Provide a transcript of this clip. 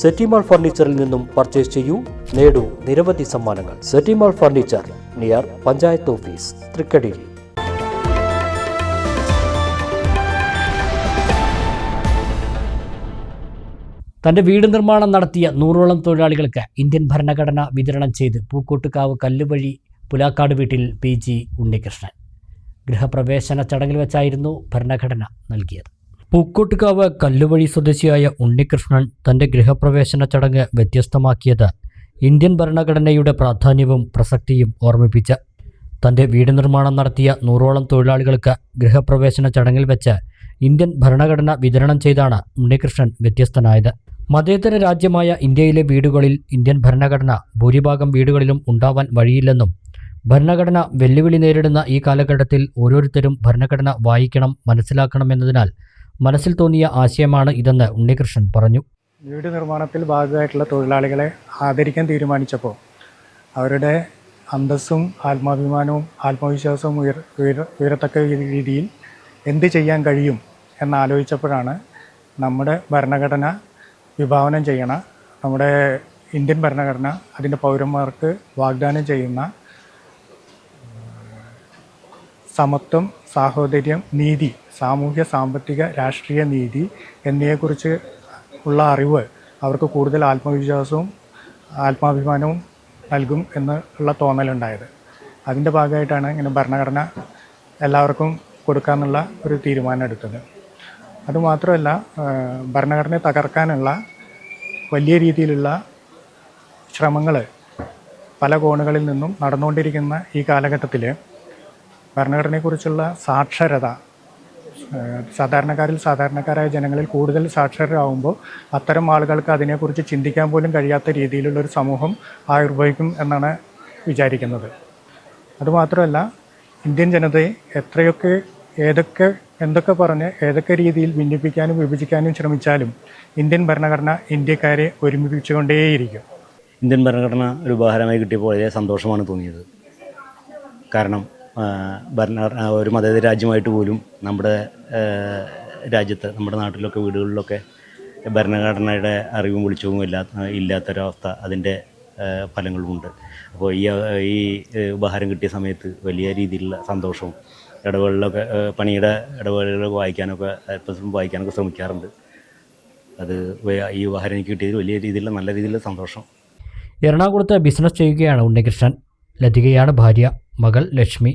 സെറ്റിമാൾ ഫർണിച്ചറിൽ നിന്നും പർച്ചേസ് ചെയ്യൂ. നേടൂ നിരവധി സമ്മാനങ്ങൾ. സെറ്റിമാൾ ഫർണിച്ചർ നിയർ പഞ്ചായത്ത് ഓഫീസ് തൃക്കടിയിൽ. തന്റെ വീട് നിർമ്മാണം നടത്തിയ നൂറോളം തൊഴിലാളികൾക്ക് ഇന്ത്യൻ ഭരണഘടന വിതരണം ചെയ്ത് പൂക്കോട്ടുകാവ് കല്ലുവഴി പുലാക്കാട് വീട്ടിൽ പി ജി ഉണ്ണികൃഷ്ണൻ. ഗൃഹപ്രവേശന ചടങ്ങിൽ വെച്ചായിരുന്നു ഭരണഘടന നൽകിയത്. പൂക്കോട്ടുകാവ് കല്ലുവഴി സ്വദേശിയായ ഉണ്ണികൃഷ്ണൻ തന്റെ ഗൃഹപ്രവേശന ചടങ്ങ് വ്യത്യസ്തമാക്കിയത് ഇന്ത്യൻ ഭരണഘടനയുടെ പ്രാധാന്യവും പ്രസക്തിയും ഓർമ്മിപ്പിച്ച്. തന്റെ വീട് നിർമ്മാണം നടത്തിയ നൂറോളം തൊഴിലാളികൾക്ക് ഗൃഹപ്രവേശന ചടങ്ങിൽ വെച്ച് ഇന്ത്യൻ ഭരണഘടന വിതരണം ചെയ്താണ് ഉണ്ണികൃഷ്ണൻ വ്യത്യസ്തനായത്. മതേതര രാജ്യമായ ഇന്ത്യയിലെ വീടുകളിൽ ഇന്ത്യൻ ഭരണഘടന ഭൂരിഭാഗം വീടുകളിലും ഉണ്ടാവാൻ വഴിയില്ലെന്നും ഭരണഘടന വെല്ലുവിളി നേരിടുന്ന ഈ കാലഘട്ടത്തിൽ ഓരോരുത്തരും ഭരണഘടന വായിക്കണം മനസ്സിലാക്കണമെന്നതിനാൽ മനസ്സിൽ തോന്നിയ ആശയമാണ് ഇതെന്ന് ഉണ്ണികൃഷ്ണൻ പറഞ്ഞു. വീട് നിർമ്മാണത്തിൽ ഭാഗമായിട്ടുള്ള തൊഴിലാളികളെ ആദരിക്കാൻ തീരുമാനിച്ചപ്പോൾ അവരുടെ അന്തസ്സും ആത്മാഭിമാനവും ആത്മവിശ്വാസവും ഉയർ ഉയരത്തക്ക രീതിയിൽ എന്ത് ചെയ്യാൻ കഴിയും എന്നാലോചിച്ചപ്പോഴാണ് നമ്മുടെ ഭരണഘടന വിഭാവനം ചെയ്യണ നമ്മുടെ ഇന്ത്യൻ ഭരണഘടന അതിന്റെ പൗരന്മാർക്ക് വാഗ്ദാനം ചെയ്യുന്ന സമത്വം സാഹോദര്യം നീതി സാമൂഹ്യ സാമ്പത്തിക രാഷ്ട്രീയ നീതി എന്നിവയെക്കുറിച്ച് ഉള്ള അറിവ് അവർക്ക് കൂടുതൽ ആത്മവിശ്വാസവും ആത്മാഭിമാനവും നൽകും എന്നുള്ള തോന്നലുണ്ടായത്. അതിന്റെ ഭാഗമായിട്ടാണ് ഇങ്ങനെ ഭരണഘടന എല്ലാവർക്കും കൊടുക്കാമെന്നുള്ള ഒരു തീരുമാനം എടുത്തത്. അതുമാത്രമല്ല ഭരണഘടനയെ തകർക്കാനുള്ള വലിയ രീതിയിലുള്ള ശ്രമങ്ങൾ പല കോണുകളിൽ നിന്നും നടന്നുകൊണ്ടിരിക്കുന്ന ഈ കാലഘട്ടത്തിൽ ഭരണഘടനയെക്കുറിച്ചുള്ള സാക്ഷരത സാധാരണക്കാരിൽ സാധാരണക്കാരായ ജനങ്ങളിൽ കൂടുതൽ സാക്ഷരരാകുമ്പോൾ അത്തരം ആളുകൾക്ക് അതിനെക്കുറിച്ച് ചിന്തിക്കാൻ പോലും കഴിയാത്ത രീതിയിലുള്ള ഒരു സമൂഹം ആവിർഭവിക്കും എന്നാണ് വിചാരിക്കുന്നത്. അതുമാത്രമല്ല ഇന്ത്യൻ ജനതയെ എത്രയൊക്കെ ഏതൊക്കെ എന്തൊക്കെ പറഞ്ഞ് ഏതൊക്കെ രീതിയിൽ ഭിന്നിപ്പിക്കാനും വിഭജിക്കാനും ശ്രമിച്ചാലും ഇന്ത്യൻ ഭരണഘടന ഇന്ത്യക്കാരെ ഒരുമിപ്പിച്ചുകൊണ്ടേയിരിക്കും. ഇന്ത്യൻ ഭരണഘടന ഒരു ഉപഹാരമായി കിട്ടിയപ്പോൾ വളരെ സന്തോഷമാണ് തോന്നിയത്. കാരണം ഭരണ ഒരു മതേതര രാജ്യമായിട്ട് പോലും നമ്മുടെ രാജ്യത്ത് നമ്മുടെ നാട്ടിലൊക്കെ വീടുകളിലൊക്കെ ഭരണഘടനയുടെ അറിവും വെളിച്ചവും ഇല്ലാത്ത ഇല്ലാത്തൊരവസ്ഥ അതിന്റെ ഫലങ്ങളുമുണ്ട്. അപ്പോൾ ഈ ഈ ഉപഹാരം കിട്ടിയ സമയത്ത് വലിയ രീതിയിലുള്ള സന്തോഷവും ഇടവേളിലൊക്കെ പണിയുടെ ഇടവേളകളൊക്കെ വായിക്കാനൊക്കെ അല്പം വായിക്കാനൊക്കെ ശ്രമിക്കാറുണ്ട്. അത് ഈ ഉപഹാരം എനിക്ക് കിട്ടിയതിൽ വലിയ രീതിയിലുള്ള നല്ല രീതിയിലുള്ള സന്തോഷം. എറണാകുളത്ത് ബിസിനസ് ചെയ്യുകയാണ് ഉണ്ണികൃഷ്ണൻ. ലതികയാണ് ഭാര്യ മകൾ ലക്ഷ്മി